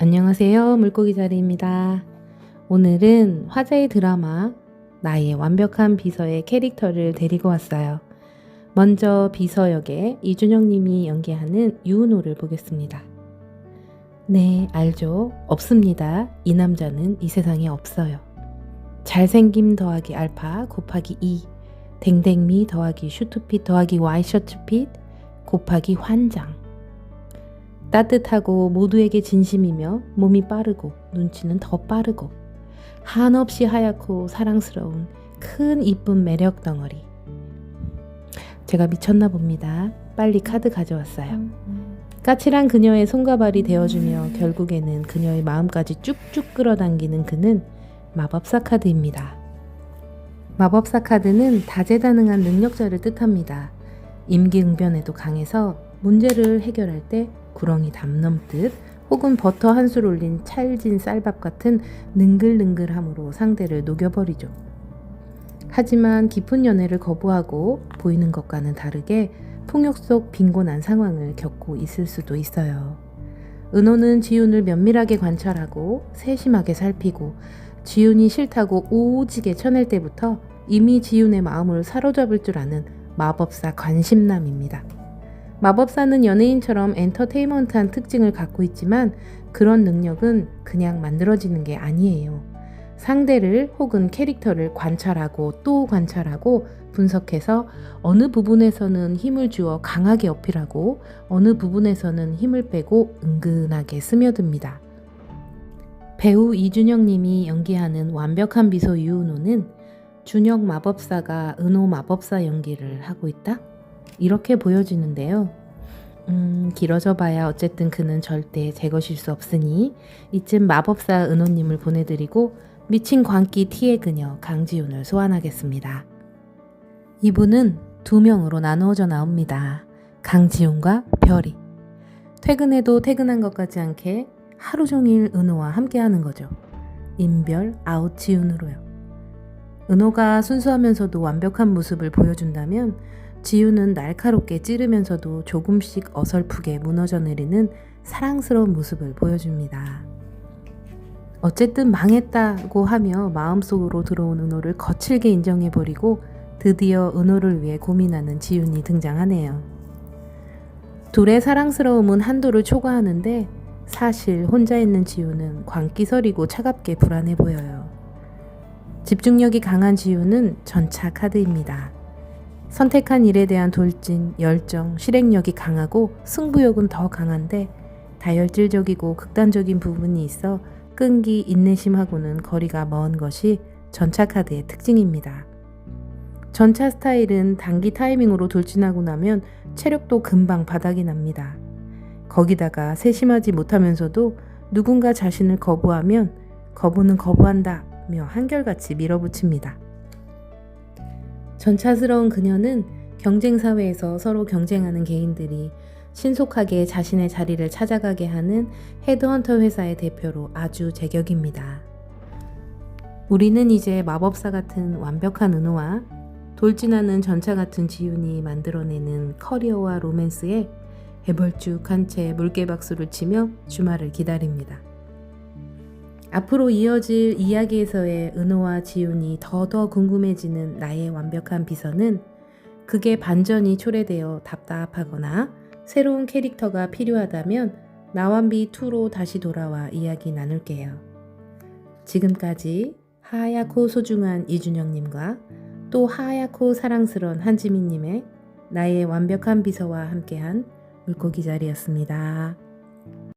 안녕하세요. 물고기 자리입니다. 오늘은 화제의 드라마 나의 완벽한 비서의 캐릭터를 데리고 왔어요. 먼저 비서 역에 이준영 님이 연기하는 유은호를 보겠습니다. 네, 알죠. 없습니다. 이 남자는 이 세상에 없어요. 잘생김 더하기 알파 곱하기 2, 댕댕미 더하기 슈트핏 더하기 와이셔츠핏 곱하기 환장. 따뜻하고 모두에게 진심이며 몸이 빠르고 눈치는 더 빠르고 한없이 하얗고 사랑스러운 큰 이쁜 매력 덩어리. 제가 미쳤나 봅니다. 빨리 카드 가져왔어요. 까칠한 그녀의 손과 발이 되어주며 결국에는 그녀의 마음까지 쭉쭉 끌어당기는 그는 마법사 카드입니다. 마법사 카드는 다재다능한 능력자를 뜻합니다. 임기응변에도 강해서 문제를 해결할 때 구렁이 담 넘듯 혹은 버터 한 술 올린 찰진 쌀밥 같은 능글능글함으로 상대를 녹여버리죠. 하지만 깊은 연애를 거부하고 보이는 것과는 다르게 폭력 속 빈곤한 상황을 겪고 있을 수도 있어요. 은호는 지훈을 면밀하게 관찰하고 세심하게 살피고 지훈이 싫다고 오지게 쳐낼 때부터 이미 지훈의 마음을 사로잡을 줄 아는 마법사 관심남입니다. 마법사는 연예인처럼 엔터테인먼트한 특징을 갖고 있지만 그런 능력은 그냥 만들어지는 게 아니에요. 상대를 혹은 캐릭터를 관찰하고 또 관찰하고 분석해서 어느 부분에서는 힘을 주어 강하게 어필하고 어느 부분에서는 힘을 빼고 은근하게 스며듭니다. 배우 이준영 님이 연기하는 완벽한 비서 유은호는 준혁 마법사가 은호 마법사 연기를 하고 있다? 이렇게 보여지는데요. 음, 길어져 봐야 어쨌든 그는 절대 제 것일 수 없으니 이쯤 마법사 은호님을 보내드리고 미친 광기 티의 그녀 강지훈을 소환하겠습니다. 이분은 두 명으로 나누어져 나옵니다. 강지훈과 별이. 퇴근해도 퇴근한 것 같지 않게 하루 종일 은호와 함께 하는 거죠. 인별 아웃 지훈으로요. 은호가 순수하면서도 완벽한 모습을 보여준다면 지우는 날카롭게 찌르면서도 조금씩 어설프게 무너져 내리는 사랑스러운 모습을 보여줍니다. 어쨌든 망했다고 하며 마음속으로 들어온 은호를 거칠게 인정해버리고 드디어 은호를 위해 고민하는 지훈이 등장하네요. 둘의 사랑스러움은 한도를 초과하는데 사실 혼자 있는 지훈은 광기설이고 차갑게 불안해 보여요. 집중력이 강한 지훈은 전차 카드입니다. 선택한 일에 대한 돌진, 열정, 실행력이 강하고 승부욕은 더 강한데 다혈질적이고 극단적인 부분이 있어 끈기, 인내심하고는 거리가 먼 것이 전차 카드의 특징입니다. 전차 스타일은 단기 타이밍으로 돌진하고 나면 체력도 금방 바닥이 납니다. 거기다가 세심하지 못하면서도 누군가 자신을 거부하면 거부는 거부한다며 한결같이 밀어붙입니다. 전차스러운 그녀는 경쟁사회에서 서로 경쟁하는 개인들이 신속하게 자신의 자리를 찾아가게 하는 헤드헌터 회사의 대표로 아주 제격입니다. 우리는 이제 마법사 같은 완벽한 은호와 돌진하는 전차 같은 지훈이 만들어내는 커리어와 로맨스에 해벌쭉한 채 물개박수를 치며 주말을 기다립니다. 앞으로 이어질 이야기에서의 은호와 지훈이 더더 궁금해지는 나의 완벽한 비서는 그게 반전이 초래되어 답답하거나 새로운 캐릭터가 필요하다면 나완비 2로 다시 돌아와 이야기 나눌게요. 지금까지 하얗고 소중한 이준영님과 또 하얗고 사랑스러운 한지민님의 나의 완벽한 비서와 함께한 물고기 자리였습니다.